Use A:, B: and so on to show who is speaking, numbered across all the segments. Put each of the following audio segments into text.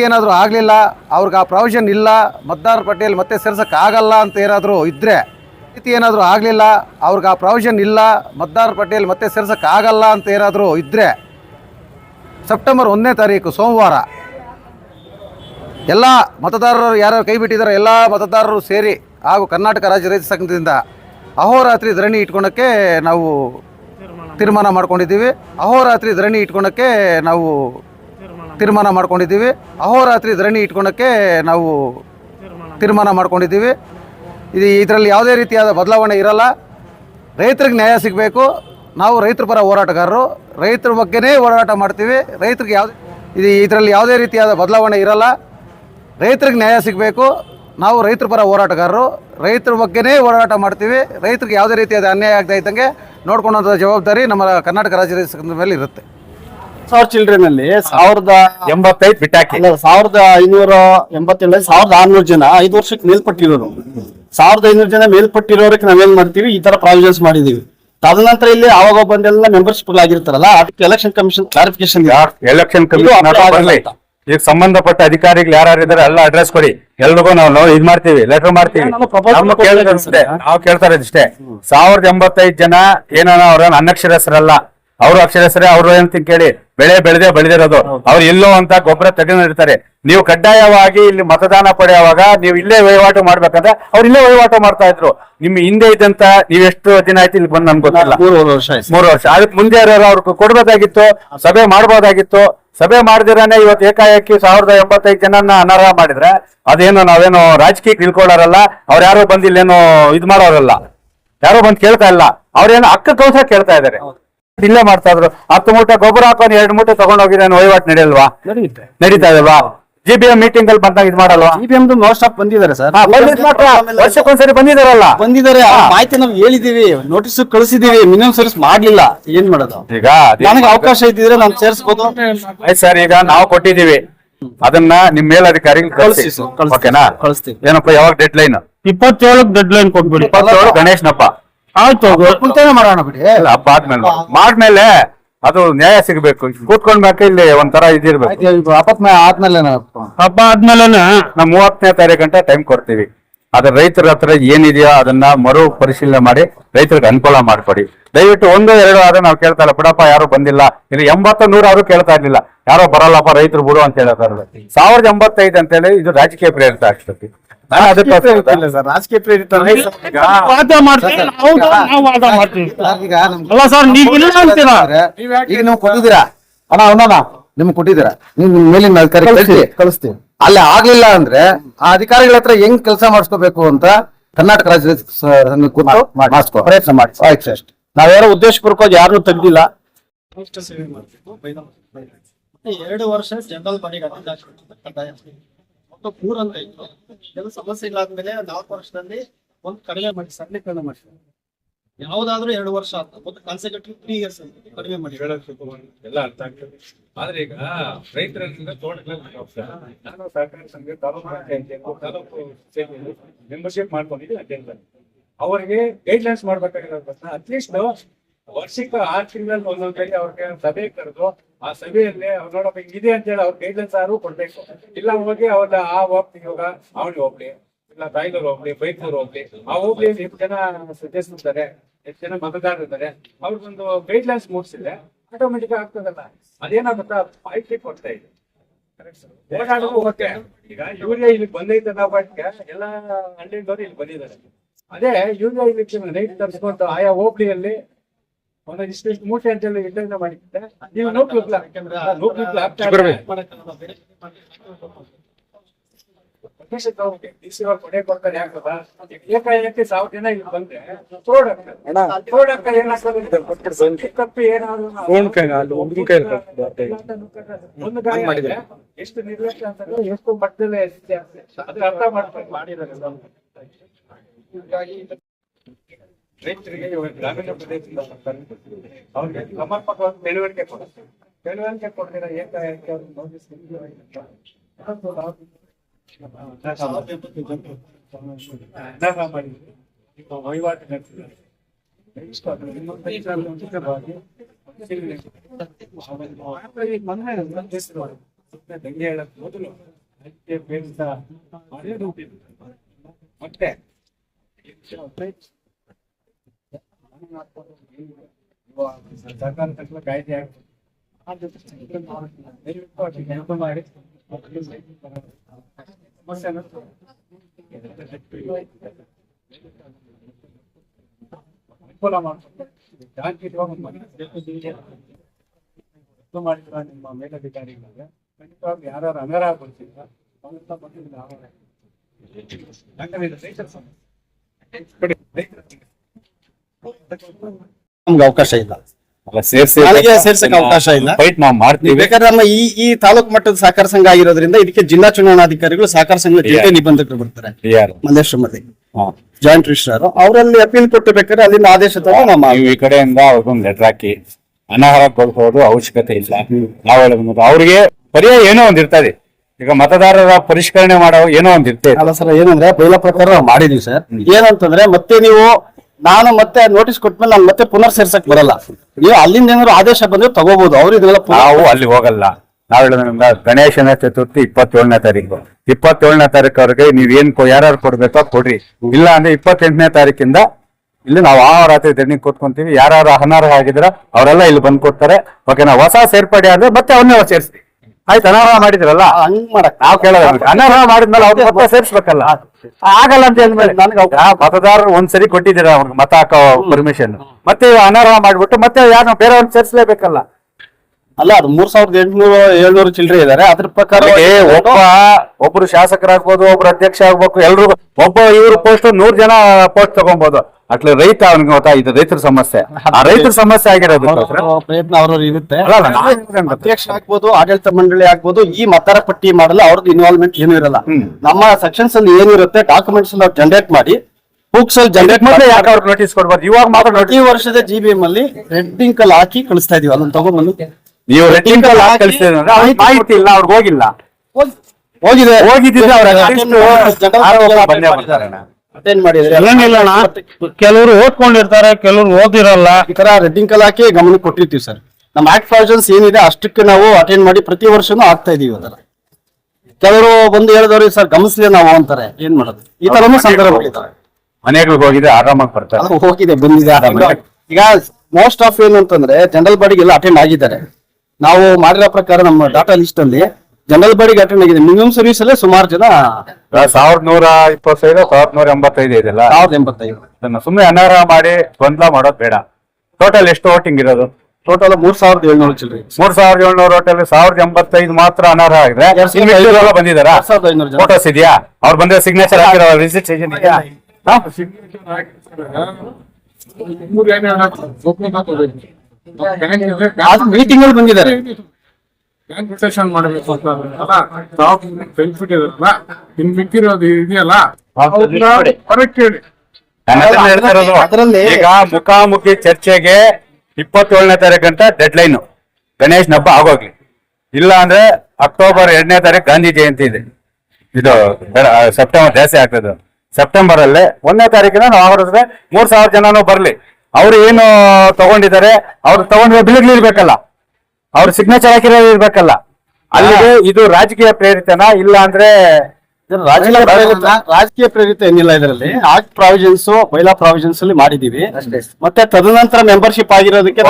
A: ಏನಾದರೂ ಆಗಲಿಲ್ಲ, ಅವ್ರಿಗೆ ಆ ಪ್ರಾವಿಷನ್ ಇಲ್ಲ, ಮತದಾರ ಪಟ್ಟಿಯಲ್ಲಿ ಮತ್ತೆ ಸೇರ್ಸೋಕ್ಕಾಗಲ್ಲ ಅಂತ ಏನಾದರೂ ಇದ್ದರೆ ಸ್ಥಿತಿ ಏನಾದರೂ ಆಗಲಿಲ್ಲ, ಅವ್ರಿಗೆ ಆ ಪ್ರಾವಿಷನ್ ಇಲ್ಲ, ಮತದಾರ ಪಟ್ಟಿಯಲ್ಲಿ ಮತ್ತೆ ಸೇರ್ಸೋಕ್ಕಾಗಲ್ಲ ಅಂತ ಏನಾದರೂ ಇದ್ದರೆ ಸೆಪ್ಟೆಂಬರ್ ಒಂದನೇ ತಾರೀಕು, ಸೋಮವಾರ. ಎಲ್ಲ ಮತದಾರರು ಯಾರ್ಯಾರು ಕೈ ಬಿಟ್ಟಿದ್ದಾರೆ ಎಲ್ಲ ಮತದಾರರು ಸೇರಿ ಹಾಗೂ ಕರ್ನಾಟಕ ರಾಜ್ಯ ರೈತ ಸಂಘದಿಂದ ಅಹೋರಾತ್ರಿ ಧರಣಿ ಇಟ್ಕೊಳಕ್ಕೆ ನಾವು ತೀರ್ಮಾನ ಮಾಡ್ಕೊಂಡಿದ್ದೀವಿ. ಅಹೋರಾತ್ರಿ ಧರಣಿ ಇಟ್ಕೊಳಕ್ಕೆ ನಾವು ತೀರ್ಮಾನ ಮಾಡ್ಕೊಂಡಿದ್ದೀವಿ. ಅಹೋರಾತ್ರಿ ಧರಣಿ ಇಟ್ಕೊಳಕ್ಕೆ ನಾವು ತೀರ್ಮಾನ ಮಾಡ್ಕೊಂಡಿದ್ದೀವಿ. ಇದು ಇದರಲ್ಲಿ ಯಾವುದೇ ರೀತಿಯಾದ ಬದಲಾವಣೆ ಇರಲ್ಲ. ರೈತರಿಗೆ ನ್ಯಾಯ ಸಿಗಬೇಕು. ನಾವು ರೈತರ ಪರ ಹೋರಾಟಗಾರರು. ರೈತರ ಬಗ್ಗೆನೇ ಹೋರಾಟ ಮಾಡ್ತೀವಿ. ರೈತರಿಗೆ ಯಾವುದೇ ಇದು ಇದರಲ್ಲಿ ಯಾವುದೇ ರೀತಿಯಾದ ಬದಲಾವಣೆ ಇರಲ್ಲ. ರೈತರಿಗೆ ನ್ಯಾಯ ಸಿಗಬೇಕು. ನಾವು ರೈತರ ಪರ ಹೋರಾಟಗಾರರು. ರೈತರ ಬಗ್ಗೆನೇ ಹೋರಾಟ ಮಾಡ್ತೀವಿ. ರೈತರಿಗೆ ಯಾವುದೇ ರೀತಿಯಾದ ಅನ್ಯಾಯ ಆಗದೆ ಇದ್ದಂಗೆ ನೋಡ್ಕೊಳ್ಳೋಂಥ ಜವಾಬ್ದಾರಿ ನಮ್ಮ ಕರ್ನಾಟಕ ರಾಜ್ಯ ಮೇಲೆ ಇರುತ್ತೆ.
B: ಸಾವಿರ ಚಿಲ್ಡ್ರನ್ ಅಲ್ಲಿ ಸಾವಿರದ
C: ಎಂಬತ್ತೈದು ಬಿಟ್ಟಾಕಿ.
B: ಸಾವಿರದ ಐನೂರ ಎಂಬತ್ತೇಳು ಸಾವಿರದ ಆರ್ನೂರು ಜನ ಐದು ವರ್ಷಕ್ಕೆ ಮೇಲ್ಪಟ್ಟಿರೋರು. ಸಾವಿರದ ಐನೂರು ಜನ ಮೇಲ್ಪಟ್ಟಿರೋರಿಗೆ ನಾವೇನ್ ಮಾಡ್ತೀವಿ? ಈ ತರ ಪ್ರಾವಿಜನ್ಸ್ ಮಾಡಿದೀವಿ. ತದನಂತರ ಇಲ್ಲಿ ಅವಾಗ ಬಂದೆಲ್ಲ ಮೆಂಬರ್ಶಿಪ್ ಆಗಿರ್ತಾರಲ್ಲ ಅದಕ್ಕೆ election commission clarification
C: election commission. ಈಗ ಸಂಬಂಧಪಟ್ಟ ಅಧಿಕಾರಿಗಳು ಯಾರು ಇದಾರೆ ಎಲ್ಲ ಅಡ್ರೆಸ್ ಕೊಡಿ. ಎಲ್ರಿಗೂ ನಾವು ಇದು ಮಾಡ್ತೀವಿ ಲೆಟರ್ ಮಾಡ್ತೀವಿ. ನಾವು ಕೇಳ್ತಾರೆ ಅಷ್ಟೇ ಸಾವಿರದ ಎಂಬತ್ತೈದು ಜನ ಏನೋ ಅವ್ರ ಅನಕ್ಷರಸ್ಥರಲ್ಲ ಅವರು ಅಕ್ಷರಸ್ಥರೇ ಅವ್ರು ಅಂತ ಕೇಳಿ. ಬೆಳೆ ಬೆಳೆದೇ ಬೆಳೆದಿರೋದು. ಅವ್ರು ಎಲ್ಲೋ ಅಂತ ಗೊಬ್ಬರ ತೆಗೆದಿರ್ತಾರೆ ನೀವು ಕಡ್ಡಾಯವಾಗಿ ಇಲ್ಲಿ ಮತದಾನ ಪಡೆಯುವಾಗ ನೀವು ಇಲ್ಲೇ ವಹಿವಾಟು ಮಾಡ್ಬೇಕಂದ್ರೆ ಅವ್ರು ಇಲ್ಲೇ ವಹಿವಾಟು ಮಾಡ್ತಾ ಇದ್ರು. ನಿಮ್ ಹಿಂದೆ ಇದ್ದಂತ ನೀವ್ ಎಷ್ಟು ದಿನ ಆಯ್ತು ಇಲ್ಲಿ ಬಂದ್ ನಮ್ಗೆ ಗೊತ್ತಿಲ್ಲ.
B: ಮೂರು ವರ್ಷ
C: ಮೂರು ವರ್ಷ. ಅದಕ್ಕೆ ಮುಂದೆ ಯಾರು ಅವ್ರು ಕೊಡ್ಬೇಕಾಗಿತ್ತು ಸಭೆ ಮಾಡ್ಬೋದಾಗಿತ್ತು. ಸಭೆ ಮಾಡಿದಿರಾನೆ ಇವತ್ತು ಏಕಾಏಕಿ ಸಾವಿರದ ಎಂಬತ್ತೈದು ಜನನ ಅನರ್ಹ ಮಾಡಿದ್ರೆ ಅದೇನು ನಾವೇನು ರಾಜಕೀಯಕ್ಕೆ ತಿಳ್ಕೊಳ್ಳೋರಲ್ಲ ಅವ್ರು ಯಾರು ಬಂದು ಇಲ್ಲೇನು ಇದ್ ಮಾಡೋರಲ್ಲ. ಯಾರೋ ಬಂದು ಕೇಳ್ತಾ ಇಲ್ಲ. ಅವ್ರೇನು ಕೌಸ ಕೇಳ್ತಾ ಇದಾರೆ ಇಲ್ಲೇ ಮಾಡ್ತಾ ಇದ್ರು. ಹತ್ತು ಮೂಟೆ ಗೊಬ್ಬರ ಹಾಕೊಂಡು ಎರಡು ಮೂಟೆ ತಗೊಂಡೋಗಿ ನಾನು ವಹಿವಾಟು ನಡೆಯಲ್ವಾ?
B: ನಡೆಯುತ್ತೆ
C: ನಡೀತಾ ಇದೆ ಜಿ ಬಿ ಎಂ ಮೀಟಿಂಗ್ ಅಲ್ಲಿ ಬಂದಾಗ ಇದು ಮಾಡಲ್ವಾ?
B: ಬಿ ಮೋಸ್ಟ್ ಆಫ್ ಬಂದಿದ್ದಾರೆ ಸರ್.
C: ವರ್ಷಕ್ಕೊಂದ್ಸರಿ ಬಂದಿದಾರಲ್ಲ
B: ಬಂದಿದ್ದಾರೆ. ಆ ಮಾಹಿತಿ ನಾವು ಹೇಳಿದೀವಿ ನೋಟಿಸ್ ಕಳಿಸಿದೀವಿ ಮಿನಿಮಮ್ ಸರ್ವಿಸ್ ಮಾಡ್ಲಿಲ್ಲ. ಏನ್ ಮಾಡೋದು?
C: ಈಗ
B: ನನಗೆ ಅವಕಾಶ ಇದ್ದಿದ್ರೆ ನಾನು ಸೇರಿಸ್ಬೋದು.
C: ಆಯ್ತು ಸರ್ ಈಗ ನಾವು ಕೊಟ್ಟಿದೀವಿ ಅದನ್ನ ನಿಮ್ ಮೇಲಧಿಕಾರಿ
B: ಕಳಿಸಿ.
C: ಓಕೆನಾ
B: ಕಳಿಸ್ತೀವಿ.
C: ಏನಪ್ಪ ಯಾವಾಗ ಡೆಡ್ ಲೈನ್
D: ಇಪ್ಪತ್ತೇಳಕ್ ಡೆಡ್ ಲೈನ್ ಕೊಟ್ಬಿಡಿ.
C: ಇಪ್ಪತ್ತೇಳು ಗಣೇಶನಪ್ಪ.
D: ಆಯ್ತು
A: ಮಾಡೋಣ ಬಿಡಿ.
C: ಇಲ್ಲ, ಹಬ್ಬ ಆದ್ಮೇಲೆ. ಮಾಡು. ಮಾಡ್ಮೇಲೆ ಅದು ನ್ಯಾಯ ಸಿಗ್ಬೇಕು. ಕೂತ್ಕೊಂಡ್ಬೇಕು ಇಲ್ಲಿ ಒಂಥರ ಇದಿರ್ಬೇಕು.
A: ಅಪತ್ ಆದ್ಮೇಲೆ
D: ಹಬ್ಬ? ಆದ್ಮೇಲೆನೆ
C: ನಾವು ಮೂವತ್ತನೇ ತಾರೀಕು ಗಂಟೆ ಟೈಮ್ ಕೊಡ್ತೀವಿ. ಅದ್ರ ರೈತರ ಹತ್ರ ಏನಿದೆಯೋ ಅದನ್ನ ಮರು ಪರಿಶೀಲನೆ ಮಾಡಿ ರೈತರಿಗೆ ಅನುಕೂಲ ಮಾಡ್ಕೊಡಿ. ದಯವಿಟ್ಟು ಒಂದು ಎರಡು ಆದ್ರೆ ನಾವು ಕೇಳ್ತಾ ಇಲ್ಲ ಬಿಡಪ್ಪ ಯಾರು ಬಂದಿಲ್ಲ. ಇಲ್ಲಿ ಎಂಬತ್ತು ನೂರು ಆದ್ರೂ ಕೇಳ್ತಾ ಇರ್ಲಿಲ್ಲ. ಯಾರೋ ಬರಲ್ಲಪ್ಪ ರೈತರು ಬಿಡು ಅಂತ ಹೇಳ್ತಾ ಇರೋದು ಸಾವಿರದ ಎಂಬತ್ತೈದು ಅಂತ ಹೇಳಿ ಇದು ರಾಜಕೀಯ ಪ್ರೇರಿತ ಆಗ್ತದೆ.
B: ರಾಜಕೀಯ ಪ್ರೇರಿತ
D: ವಾದ ಮಾಡ್ತೀವಿ ನಾವು ನಾವು ವಾದ ಮಾಡ್ತೀವಿ.
A: ಈಗ ನಮ್ಗೆ
D: ಅಲ್ಲ ಸರ್ ನೀವ್ ಇಲ್ಲ ಅಂತೀರಾ?
A: ಈಗ ನೀವು ಕೊಟ್ಟಿದ್ದೀರಾ? ಅಣ್ಣ ಅಣ್ಣ ನಿಮ್ಗೆ ಕೊಟ್ಟಿದ್ದೀರಾ? ನೀವು ನಿಮ್ ಮೇಲಿನ ಅಧಿಕಾರಿ ಕಳಿಸಿ
B: ಕಳಿಸ್ತೀವಿ.
A: ಅಲ್ಲಿ ಆಗ್ಲಿಲ್ಲ ಅಂದ್ರೆ ಆ ಅಧಿಕಾರಿಗಳ ಹತ್ರ ಹೆಂಗ್ ಕೆಲಸ ಮಾಡಿಸ್ಕೋಬೇಕು ಅಂತ ಕರ್ನಾಟಕ ರಾಜ್ಯ ಮಾಡಿಸ್ಕೋ ಪ್ರಯತ್ನ ಮಾಡಿ ಆಯ್ತು ಅಷ್ಟೇ
B: ನಾವ್ಯಾರೋ ಉದ್ದೇಶಪೂರ್ವಕವಾಗಿ ಯಾರನ್ನೂ ತೆಗ್ದಿಲ್ಲ. ಎರಡು ವರ್ಷ ಜನರಲ್ ಬಾಡಿಗೆ ಒಟ್ಟು ಮೂರ್ ಅಂತ ಇತ್ತು. ಎಲ್ಲ ಸಮಸ್ಯೆ ಇಲ್ಲ ಆದ್ಮೇಲೆ ನಾಲ್ಕು ವರ್ಷದಲ್ಲಿ ಒಂದು ಕಡಿಮೆ ಮಾಡಿ ಸರಳೀಕರಣ ಮಾಡಿ. ಯಾವ್ದಾದ್ರೂ ಎರಡು ವರ್ಷ ಆಯ್ತು. ಒಂದು ಕಾನ್ಸೆಕ್ಯೂಟಿವ್ ತ್ರೀ ಇಯರ್ಸ್ ಕಡಿಮೆ ಮಾಡಿ.
E: ಎಲ್ಲ ಅರ್ಥ ಆಗ್ತದೆ. ಆದ್ರೆ ಈಗ ರೈತರಿಂದ ನಾನು ಸಹಕಾರ ಸಂಘ ತಾಲೂಕು ತಾಲೂಕು ಮೆಂಬರ್ಶಿಪ್ ಮಾಡ್ಕೊಂಡಿದ್ದೀನಿ ಅದೇ ಅವರಿಗೆ ಗೈಡ್ ಲೈನ್ಸ್ ಮಾಡ್ಬೇಕಾಗಿರೋದು ಅಟ್ಲೀಸ್ಟ್ ವರ್ಷಕ್ಕೆ ಆರು ತಿಂಗಳಲ್ಲಿ ಒಂದೊಂದ್ ಕಡೆ ಅವ್ರಿಗೆ ಸಭೆ ಕರೆದು ಆ ಸಭೆಯಲ್ಲಿ ಅವ್ರು ನೋಡಪ್ಪ ಹಿಂಗಿದೆ ಅಂತ ಹೇಳಿ ಅವ್ರ ಗೈಡ್ಲೈನ್ಸ್ ಆರು ಕೊಡ್ಬೇಕು. ಇಲ್ಲ ಹೋಗಿ ಅವ್ರ ಆ ಹೋಗ್ತಿ ಇವಾಗ ಅವಳಿ ಹೋಗ್ಲಿ, ಇಲ್ಲ ತಾಯ್ದೂರು ಹೋಗ್ಲಿ ಬೈಕೂರು ಹೋಗ್ಲಿ, ಆ ಹೋಗ್ಲಿ ಎಷ್ಟು ಜನ ಸದಸ್ಯರಿದ್ದಾರೆ, ಎಷ್ಟು ಜನ ಮತದಾರರು ಇದ್ದಾರೆ ಅವ್ರಿಗೊಂದು ಗೈಡ್ಲೈನ್ಸ್ ಮೂಡಿಸಿದ್ರೆ ಆಟೋಮೆಟಿಕ್ ಆಗ್ತದಲ್ಲ. ಅದೇನಾಗುತ್ತಾ? ಪಾಯಿಟ್ಲಿ ಕೊಡ್ತಾ ಇದೆ. ಓಕೆ ಈಗ ಯೂರಿಯಾ ಇಲ್ಲಿ ಬಂದೈತೆ ನಾವು ಎಲ್ಲ ಹಳ್ಳಿದವರು ಇಲ್ಲಿ ಬಂದಿದ್ದಾರೆ. ಅದೇ ಯೂರಿಯಾ ಇಲ್ಲಿ ರೈಟ್ ತರಿಸ್ಕೊಂಡು ಆಯಾ ಹೋಬಳಿಯಲ್ಲಿ ಮೂಟೆ ಅಂತ ಹೇಳಿ ವಿತರಣೆ ಮಾಡಿದ್ದೆ ನೀವು ಯಾಕಂದ್ರೆ ಏಕಾಏಕಿ ಸಾವಿರ ಜನ ಇಲ್ಲಿ ಬಂದ್ರೆ ಏನಾಗ್ತದೆ ಏನಾದ್ರು ಒಂದು ಗಾಯ ಎಷ್ಟು ನಿರ್ಲಕ್ಷ್ಯ ಅಂತಂದ್ರೆ ಎಷ್ಟು ಮಟ್ಟದಲ್ಲೇ ಇದೆ ಅದ್ರ ಅರ್ಥ ಮಾಡ್ಕೊಂಡು ರೈತರಿಗೆ ಗ್ರಾಮೀಣ ಪ್ರದೇಶದಿಂದ ಅವ್ರಿಗೆ ಸಮರ್ಪಕವಾದ ತಿಳುವಳಿಕೆ ಕೊಡುತ್ತೆ ತಿಳುವಳಿಕೆ ಕೊಡ್ತೀರ? ಏನ್ ಈಗ ವಹಿವಾಟು ನಡೆಸಿದ್ದಾರೆ ದಂಗೆ ಹೇಳಕ್ ಮೊದಲು. ಮತ್ತೆ ಸರ್ಕಾರ ತಕ್ಷಣ ಕಾಯ್ದೆ ಆಗ್ತದೆ ದಯವಿಟ್ಟು ಅದಕ್ಕೆ ನೆನಪು ಮಾಡಿ ಸಮಸ್ಯೆ ಅನ್ನೋದು ಅನುಕೂಲ ಮಾಡ್ಕೊಂಡು ಶಾಂತಿಯುತವಾಗಿ ಒಂದು ಮನೆ ಇದು ಮಾಡಿದ್ರ ನಿಮ್ಮ ಮೇಲಧಿಕಾರಿಗಳಿಗೆ ಖಂಡಿತವಾಗಿ ಯಾರು ಅನರ್ಹ ಗೊತ್ತಿಲ್ಲ ಅವ್ರೆಲ್ಲ ಬಂದಿಲ್ಲ ಅವರೇ ಯಾಕಂದ್ರೆ ಇದು ರೈತರ ಸಮಸ್ಯೆ ಕಡೆ ರೈತರ ಸಮಸ್ಯೆ.
B: ನಮ್ಗೆ ಅವಕಾಶ ಇಲ್ಲ.
C: ಸೇರ್ಸಕ್ ಸೇರ್ಸಿ
B: ಸೇರ್ಸಕ್ಕೆ ಅವಕಾಶ ಇಲ್ಲ.
C: ಫೈಟ್ ನಾವು ಮಾಡ್ತೀವಿ.
B: ಬೇಕಾದ್ರೆ ನಮ್ಮ ಈ ಈ ತಾಲೂಕು ಮಟ್ಟದ ಸಹಕಾರ ಸಂಘ ಆಗಿರೋದ್ರಿಂದ ಇದಕ್ಕೆ ಜಿಲ್ಲಾ ಚುನಾವಣಾಧಿಕಾರಿಗಳು ಸಹಕಾರ ಸಂಘದ ಜೊತೆ ನಿಬಂಧಕರು ಬರ್ತಾರೆ. ಮಲ್ಲೇಶ್ವರ
C: ಹಾ.
B: ಜಾಯಿಂಟ್ ರಿಜಿಸ್ಟ್ರಾರ್ ಅವರಲ್ಲಿ ಅಪೀಲ್ ಕೊಟ್ಟು ಬೇಕಾದ್ರೆ ಅಲ್ಲಿಂದ ಆದೇಶ ತಗೊಂಡು ನಮ್ಮ
C: ಈ ಕಡೆಯಿಂದ ಅವ್ರಿಗೊಂದು ಲೆಟರ್ ಹಾಕಿ. ಅನರ್ಹಗೊಳಿಸೋದು ಅವಶ್ಯಕತೆ ಇಲ್ಲ. ನಾವು ಹೇಳೋದು ಅವ್ರಿಗೆ ಪರ್ಯಾಯ ಏನೋ ಒಂದ್ ಇರ್ತದೆ. ಈಗ ಮತದಾರರ ಪರಿಷ್ಕರಣೆ ಮಾಡೋ ಏನೋ ಒಂದ್ ಇರ್ತದೆ.
B: ಅಲ್ಲ ಸರ್ ಏನಂದ್ರೆ ಬೈಲ ಪ್ರಕಾರ ಮಾಡಿದೀವಿ ಸರ್. ಏನಂತಂದ್ರೆ ಮತ್ತೆ ನೀವು ನಾನು ಮತ್ತೆ ನೋಟಿಸ್ ಕೊಟ್ಮೇಲೆ ನಾನು ಮತ್ತೆ ಪುನರ್ ಸೇರ್ಸಕ್ ಬರಲ್ಲ. ನೀವು ಅಲ್ಲಿಂದ ಏನಾದ್ರು ಆದೇಶ ಬಂದ್ರೆ ತಗೋಬಹುದು ಅವ್ರು ಇದೆಲ್ಲ
C: ನಾವು ಅಲ್ಲಿ ಹೋಗಲ್ಲ. ನಾವು ಹೇಳೋದ್ರಿಂದ ಗಣೇಶನ ಚತುರ್ಥಿ ಇಪ್ಪತ್ತೇಳನೇ ತಾರೀಕು. ಇಪ್ಪತ್ತೇಳನೇ ತಾರೀಕವರೆಗೆ ನೀವ್ ಏನ್ ಕೊ- ಯಾರ್ಯಾರು ಕೊಡ್ಬೇಕೋ ಕೊಡ್ರಿ. ಇಲ್ಲ ಅಂದ್ರೆ ಇಪ್ಪತ್ತೆಂಟನೇ ತಾರೀಕಿಂದ ಇಲ್ಲಿ ನಾವು ಆ ರಾತ್ರಿ ದಣ್ಣಿಗೆ ಕೂತ್ಕೊಂತೀವಿ. ಯಾರು ಅನರ್ಹ ಆಗಿದ್ರ ಅವರೆಲ್ಲ ಇಲ್ಲಿ ಬಂದ್ ಕೊಡ್ತಾರೆ ಓಕೆನಾ ಹೊಸ ಸೇರ್ಪಡೆ ಆದ್ರೆ ಮತ್ತೆ ಅವನ್ನೇ ಸೇರಿಸಿ. ಆಯ್ತು ಅನರ್ಹ ಮಾಡಿದ್ರಲ್ಲ
B: ಹಂಗ್ ಮಾಡಕ್
C: ನಾವು ಕೇಳೋದು ಅನರ್ಹ ಮಾಡಿದ್ಮೇಲೆ ಅವ್ರಿಗೆ ಮತ್ತೆ ಸೇರಿಸ್ಬೇಕಲ್ಲ? ಆಗಲ್ಲ ಅಂತ ಹೇಳಿದ್ಮೇಲೆ.
B: ನನ್ಗೆ
C: ಮತದಾರರು ಒಂದ್ಸರಿ ಕೊಟ್ಟಿದ್ದೀರ ಅವ್ರಿಗೆ ಮತ ಹಾಕೋ ಪರ್ಮಿಷನ್ ಮತ್ತೆ ಅನರ್ಹ ಮಾಡ್ಬಿಟ್ಟು ಮತ್ತೆ ಯಾರು ಬೇರೆಯವ್ರನ್ನ ಸೇರ್ಸ್ಲೇಬೇಕಲ್ಲ?
B: ಅಲ್ಲ ಅದು ಮೂರ್ ಸಾವಿರದ ಎಂಟುನೂರು ಏಳ್ನೂರು ಚಿಲ್ಲರೆ ಇದಾರೆ. ಅದ್ರ ಪ್ರಕಾರ
C: ಏ, ಒಬ್ಬ ಒಬ್ರು ಶಾಸಕರಾಗ್ಬೋದು ಒಬ್ರು ಅಧ್ಯಕ್ಷ ಆಗ್ಬೇಕು ಎಲ್ರು ಒಬ್ಬ ಇವ್ರ ಪೋಸ್ಟ್ ನೂರ್ ಜನ ಪೋಸ್ಟ್ ತಗೊಬಹುದು ಅಟ್ಲೆ ರೈತ ಅವ್ನಿಗೆ ಗೊತ್ತಾ ಇದು ರೈತರ ಸಮಸ್ಯೆ. ಆ ರೈತರ ಸಮಸ್ಯೆ ಆಗಿರೋದು
B: ಅವ್ರ ಪ್ರಯತ್ನ ಅವ್ರವ್ರ ಇರುತ್ತೆ.
C: ಅಲ್ಲ, ಅಲ್ಲ, ನಾವ್ ಏನ್ ಗೊತ್ತಾ?
B: ಅಧ್ಯಕ್ಷ ಆಗ್ಬೋದು ಆಡಳಿತ ಮಂಡಳಿ ಆಗ್ಬೋದು ಈ ಮತಾರ ಪಟ್ಟಿ ಮಾಡಲು ಅವ್ರದ್ದು ಇನ್ವಾಲ್ವ್ಮೆಂಟ್ ಏನು ಇರಲ್ಲ.
C: ಹ್ಮ್.
B: ನಮ್ಮ ಸೆಕ್ಷನ್ಸ್ ಅಲ್ಲಿ ಏನಿರುತ್ತೆ ಡಾಕ್ಯುಮೆಂಟ್ಸ್ ನಾವು ಜನರೇಟ್ ಮಾಡಿ ಬುಕ್ಸ್ ಅಲ್ಲಿ ಜನರೇಟ್
C: ಮೊದ್ಲೇ
B: ಮಾಡಿ.
C: ಅವ್ರಿಗೆ ನೋಟಿಸ್ ಕೊಡ್ಬಾರ್ದು? ಇವಾಗ ಮಾತ್ರ
B: ಪ್ರತಿ ವರ್ಷದ ಜಿ ಬಿ ಎಂ ಅಲ್ಲಿ ರೆಡ್ ಅಲ್ಲಿ ಹಾಕಿ ಕಳಿಸ್ತಾ ಇದೀವಿ ಅದನ್ನ ತಗೊಂಡ್ಬಂದು.
C: ನೀವು ರೆಡ್ಡಿಂಗ್ ಹಾಕಿ ಕಳಿಸ್ತೀರಿ ಅಂದ್ರೆ ಅವ್ರಿಗೆ ಮಾಹಿತಿ ಇಲ್ಲ ಅವ್ರಿಗೆ ಹೋಗಿಲ್ಲ.
B: ಹೋಗಿದೆ.
C: ಹೋಗಿದ್ದಿದ್ರೆ ಅವ್ರ ಬಂದೇ ಬರ್ತಾರೆ
B: ಅಟೆಂಡ್ ಮಾಡಿದ್ರೆ
D: ಏನಿಲ್ಲ ಅಣ್ಣ. ಕೆಲವರು ಓದ್ಕೊಂಡಿರ್ತಾರೆ ಕೆಲವರು ಓದಿರಲ್ಲ.
B: ಈ ತರ ರೆಡ್ಡಿಂಗ್ ಕಲ್ ಹಾಕಿ ಗಮನ ಕೊಟ್ಟಿರ್ತೀವಿ ಸರ್. ನಮ್ಮ ಆಕ್ಟ್ ಫಾರ್ಜನ್ಸ್ ಏನಿದೆ ಅಷ್ಟಕ್ಕೆ ನಾವು ಅಟೆಂಡ್ ಮಾಡಿ ಪ್ರತಿ ವರ್ಷನೂ ಆಗ್ತಾ ಇದೀವಿ ಅದರ ಕೆಲವರು ಬಂದು ಹೇಳಿದವ್ರಿ ಸರ್ ಗಮನಿಸ್ಲಿ ನಾವು ಅಂತಾರೆ. ಏನ್ ಮಾಡೋದು? ಈ ತರನು ಸಂದರ್ಭ
C: ಮನೆಗಳಿಗೆ ಹೋಗಿದೆ ಆರಾಮಾಗಿ ಬರ್ತಾರೆ.
B: ಹೋಗಿದೆ ಬಂದಿದೆ ಈಗ ಮೋಸ್ಟ್ ಆಫ್ ಏನು ಅಂತಂದ್ರೆ ಜನರಲ್ ಬಾಡಿಗೆಲ್ಲ ಅಟೆಂಡ್ ಆಗಿದ್ದಾರೆ. ನಾವು ಮಾಡಿರೋ ಪ್ರಕಾರ ನಮ್ಮ ಡಾಟಾ ಲಿಸ್ಟ್ ಅಲ್ಲಿ ಜನರಲ್ ಬಾಡಿಗೆ ಅಟೆಂಡ್ ಆಗಿದೆ. ಮಿನಿಮಮ್ ಸರ್ವಿಸ್ ಅಲ್ಲೇ ಸುಮಾರು ಜನ
C: ಸಾವಿರದ ನೂರ ಇಪ್ಪತ್ತೈದು ಸಾವಿರದ ನೂರ ಎಂಬತ್ತೈದು ಇದೆಲ್ಲ?
B: ಸಾವಿರದ ಎಂಬತ್ತೈದು.
C: ಸುಮ್ಮನೆ ಅನರ್ಹ ಮಾಡಿ ಗೊಂದಲ ಮಾಡೋದು ಬೇಡ. ಟೋಟಲ್ ಎಷ್ಟು ವೋಟಿಂಗ್ ಇರೋದು?
B: ಟೋಟಲ್ ಮೂರ್ ಸಾವಿರದ ಏಳ್ನೂರು ಚಿಲ್ಲರಿ
C: ಮೂರ್ ಸಾವಿರದ ಏಳ್ನೂರು ಹೋಟೆಲ್ ಸಾವಿರದ ಎಂಬತ್ತೈದು ಮಾತ್ರ ಅನರ್ಹ ಆಗಿದೆ. ಬಂದಿದಾರ
B: ಸಾವಿರದ ಐನೂರು. ಜನ.
C: ಫೋಟೋಸ್ ಇದೆಯಾ? ಅವ್ರು ಬಂದ್ರೆ ಸಿಗ್ನೇಚರ್ ಆಗಿರೋ ವಿಸಿಟ್ ಇದೆಯಾ? ಹಾ?
B: ಅದು ಮೀಟಿಂಗ್ ಅಲ್ಲಿ ಬಂದಿದ್ದಾರೆ
F: ಬ್ಯಾಂಕ್ ಪ್ರೊಟೆಕ್ಷನ್ ಮಾಡಬೇಕು ಅಂತ ಅಲ್ಲ ತಾವು ಬೆನಿಫಿಟ್ ಇರಲ್ಲ ಇನ್ ಮಿಕ್ಕಿರೋದು ಇದೆಯಲ್ಲ ಅವ್ರನ್ನ ಹೊರಗೆ ಕೇಳಿ
C: ನನ್ನ ಹತ್ರನೇ ಹೇಳ್ತಾ ಇರೋದು.
B: ಅದ್ರಲ್ಲಿ-
C: ಈಗ ಮುಖಾಮುಖಿ ಚರ್ಚೆಗೆ ಇಪ್ಪತ್ತೇಳನೇ ತಾರೀಕು ಅಂತ ಡೆಡ್ ಲೈನ್ ಗಣೇಶ್ ಹಬ್ಬ ಆಗೋಗ್ಲಿ ಇಲ್ಲ ಅಂದ್ರೆ ಅಕ್ಟೋಬರ್ ಎರಡನೇ ತಾರೀಕು ಗಾಂಧಿ ಜಯಂತಿ ಇದೆ ಇದು ಸೆಪ್ಟೆಂಬರ್ ಜಾಸ್ತಿ ಆಗ್ತದೆ ಸೆಪ್ಟೆಂಬರ್ ಅಲ್ಲಿ ಒಂದನೇ ತಾರೀಕಿನ ನಾವು ಮೂರ್ ಸಾವಿರ ಜನನು ಬರ್ಲಿ ಅವ್ರು ಏನು ತಗೊಂಡಿದ್ದಾರೆ ಅವ್ರು ತಗೊಂಡಿರೋ ಬಿಲ್ಗಳು ಇರ್ಬೇಕಲ್ಲ. ಅವ್ರ ಸಿಗ್ನೇಚರ್ ಹಾಕಿರೋದು ಇರ್ಬೇಕಲ್ಲ. ಅಲ್ಲಿಗೆ ಇದು ರಾಜಕೀಯ ಪ್ರೇರಿತನ ಇಲ್ಲ ಅಂದ್ರೆ
B: ಇದು ರಾಜಕೀಯ ಪ್ರೇರಿತ ರಾಜಕೀಯ ಪ್ರೇರಿತ ಏನಿಲ್ಲ ಇದರಲ್ಲಿ. ಆಕ್ಟ್ ಪ್ರಾವಿಷನ್ಸ್ ಬೈಲಾ ಪ್ರಾವಿಷನ್ಸ್ ಅಲ್ಲಿ ಮಾಡಿದೀವಿ ಮತ್ತೆ ತದನಂತರ ಮೆಂಬರ್ಶಿಪ್ ಆಗಿರೋದಕ್ಕೆ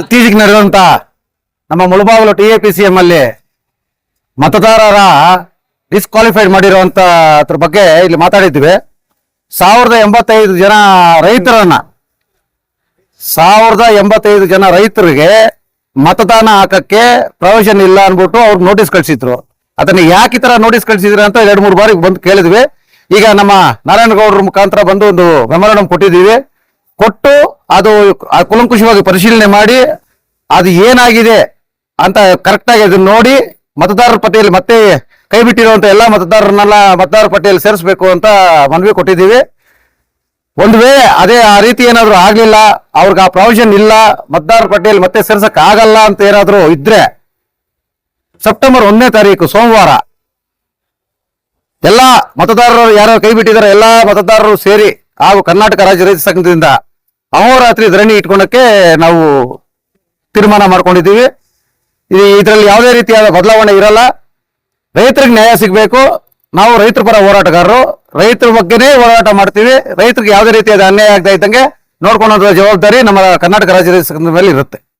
A: ಇತ್ತೀಚೆಗೆ ನಡೆದಂತ ನಮ್ಮ Mulbagal T A P C M ಅಲ್ಲಿ ಮತದಾರರ ಡಿಸ್ಕ್ವಾಲಿಫೈಡ್ ಮಾಡಿರುವಂತ ಅದ್ರ ಬಗ್ಗೆ ಇಲ್ಲಿ ಮಾತಾಡಿದ್ವಿ. ಸಾವಿರದ ಎಂಬತ್ತೈದು ಜನ ರೈತರನ್ನ, ಸಾವಿರದ ಎಂಬತ್ತೈದು ಜನ ರೈತರಿಗೆ ಮತದಾನ ಹಾಕಕ್ಕೆ ಪ್ರವೇಶನ್ ಇಲ್ಲ ಅನ್ಬಿಟ್ಟು ಅವ್ರು ನೋಟಿಸ್ ಕಳಿಸಿದ್ರು. ಅದನ್ನ ಯಾಕೆ ಈ ತರ ನೋಟಿಸ್ ಕಳಿಸಿದ್ರ ಅಂತ ಎರಡು ಮೂರು ಬಾರಿ ಬಂದು ಕೇಳಿದ್ವಿ. ಈಗ ನಮ್ಮ ನಾರಾಯಣಗೌಡರ ಮುಖಾಂತರ ಬಂದು ಒಂದು ಮೆಮೊರಂಡಮ್ ಕೊಟ್ಟಿದ್ದೀವಿ. ಕೊಟ್ಟು ಅದು ಕುಲಂಕುಷವಾಗಿ ಪರಿಶೀಲನೆ ಮಾಡಿ, ಅದು ಏನಾಗಿದೆ ಅಂತ ಕರೆಕ್ಟಾಗಿ ಅದನ್ನ ನೋಡಿ ಮತದಾರರ ಪಟ್ಟಿಯಲ್ಲಿ ಮತ್ತೆ ಕೈ ಬಿಟ್ಟಿರುವಂತ ಎಲ್ಲಾ ಮತದಾರರನ್ನೆಲ್ಲ ಮತದಾರ ಪಟ್ಟಿಯಲ್ಲಿ ಸೇರಿಸಬೇಕು ಅಂತ ಮನವಿ ಕೊಟ್ಟಿದ್ದೀವಿ. ಒಂದು ವೇಳೆ ಅದೇ ಆ ರೀತಿ ಏನಾದರೂ ಆಗಲಿಲ್ಲ, ಅವ್ರಿಗೆ ಆ ಪ್ರಾವಿಷನ್ ಇಲ್ಲ, ಮತದಾರ ಪಟ್ಟಿಯಲ್ಲಿ ಮತ್ತೆ ಸೇರ್ಸಕ್ ಆಗಲ್ಲ ಅಂತ ಏನಾದರೂ ಇದ್ರೆ ಸೆಪ್ಟೆಂಬರ್ ಒಂದನೇ ತಾರೀಕು, ಸೋಮವಾರ ಎಲ್ಲ ಮತದಾರರು ಯಾರು ಕೈ ಬಿಟ್ಟಿದ್ದಾರೆ, ಎಲ್ಲ ಮತದಾರರು ಸೇರಿ ಹಾಗೂ ಕರ್ನಾಟಕ ರಾಜ್ಯ ರೈತ ಸಂಘದಿಂದ ಅಹೋರಾತ್ರಿ ಧರಣಿ ಇಟ್ಕೊಳಕ್ಕೆ ನಾವು ತೀರ್ಮಾನ ಮಾಡ್ಕೊಂಡಿದ್ದೀವಿ. ಇದು ಇದರಲ್ಲಿ ಯಾವುದೇ ರೀತಿಯಾದ ಬದಲಾವಣೆ ಇರಲ್ಲ. ರೈತರಿಗೆ ನ್ಯಾಯ ಸಿಗಬೇಕು. ನಾವು ರೈತರ ಪರ ಹೋರಾಟಗಾರರು. ರೈತರ ಬಗ್ಗೆನೇ ಹೋರಾಟ ಮಾಡ್ತೀವಿ. ರೈತರಿಗೆ ಯಾವುದೇ ರೀತಿಯಾದ ಅನ್ಯಾಯ ಆಗದೆ ಇದ್ದಂಗೆ ನೋಡ್ಕೊಳ್ಳೋ ಜವಾಬ್ದಾರಿ ನಮ್ಮ ಕರ್ನಾಟಕ ರಾಜ್ಯದ ಮೇಲೆ ಇರುತ್ತೆ.